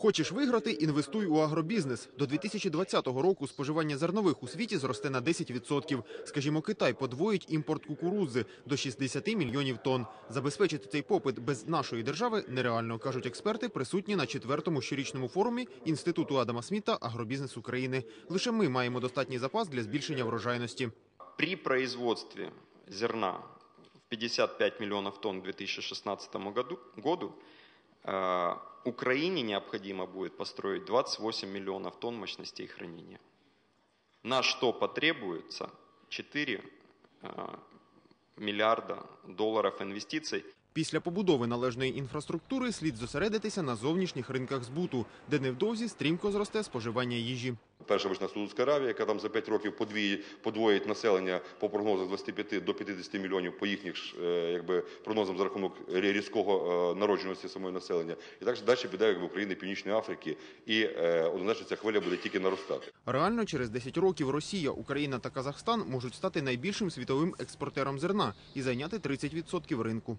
Хочеш виграти? Інвестуй у агробізнес. До 2020 року споживання зернових у світі зросте на 10%. Скажімо, Китай подвоїть імпорт кукурудзи до 60 мільйонів тонн. Забезпечити цей попит без нашої держави нереально, кажуть експерти, присутні на четвертому щорічному форумі Інституту Адама Сміта «Агробізнес України». Лише ми маємо достатній запас для збільшення врожайності. При производстве зерна в 55 миллионов тонн к 2016 году, э, Украине необходимо будет построить 28 миллионов тонн мощностей хранения. На что потребуется 4 мільярда миллиарда долларов инвестиций. Після побудови належної інфраструктури слід зосередитися на зовнішніх ринках збуту, де невдовзі стрімко зросте споживання їжі. Перша вишна Саудовська Аравія, яка там за 5 років подвіє, подвоїть населення по прогнозах з 25 до 50 мільйонів по їхніх е, якби, прогнозам за рахунок різкого е, народженості самої населення. І так далі піде якби, України, Північної Африки, і е, однозначно ця хвиля буде тільки наростати. Реально, через 10 років Росія, Україна та Казахстан можуть стати найбільшим світовим експортером зерна і зайняти 30% ринку.